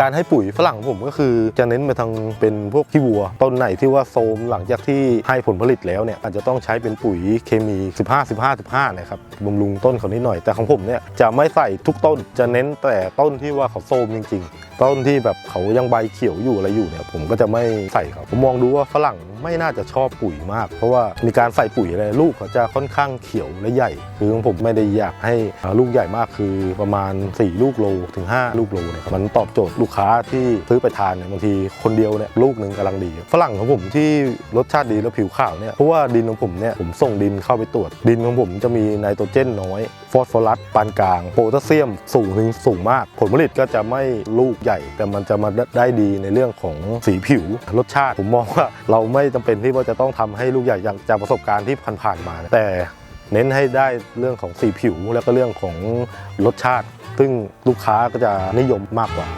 การให้ปุ๋ยฝรั่งผมก็คือจะเน้นไปทางเป็นพวกขี้วัว ต้นไหนที่ว่าโทมหลังจากที่ให้ผลผลิตแล้วเนี่ยอาจจะต้องใช้เป็นปุ๋ยเคมี 15 15 15นะครับบำรุงต้นเขานิดหน่อยแต่ของผมเนี่ยจะไม่ใส่ทุกต้นจะเน้นแต่ต้นที่ว่าเขาโทมจริง ๆ ต้นที่แบบเขายังใบเขียวอยู่อะไรอยู่เนี่ยผมก็จะไม่ใส่ครับผมมองดูว่าฝรั่ง ไม่น่าจะชอบปุ๋ยมาก เพราะว่ามีการใส่ปุ๋ยอะไรลูกเขาจะค่อนข้างเขียวและใหญ่ คือของผมไม่ได้อยากให้ลูกใหญ่มากคือประมาณ 4 ลูกโลถึง 5 ลูกโลเนี่ยมันตอบโจทย์ลูกค้าที่ซื้อไปทานเนี่ยบางทีคนเดียวเนี่ยลูกหนึ่งกำลังดี ฝรั่งของผมที่รสชาติดีแล้วผิวขาวเนี่ยเพราะว่าดินของผมเนี่ยผมส่งดินเข้าไปตรวจ ดินของผมจะมีไนโตรเจนน้อยฟอสฟอรัสปานกลาง โพแทสเซียมสูงถึงสูงมาก ผลผลิตก็จะไม่ลูกใหญ่ แต่มันจะมาได้ดีในเรื่องของสีผิวรสชาติผมมองว่าเราไม่จำเป็นที่ว่าจะต้องทำให้ลูกใหญ่อย่างจากประสบการณ์ที่ผ่านๆมา แต่เน้นให้ได้เรื่องของสีผิวแล้วก็เรื่องของรสชาติ ซึ่งลูกค้าก็จะนิยมมากกว่า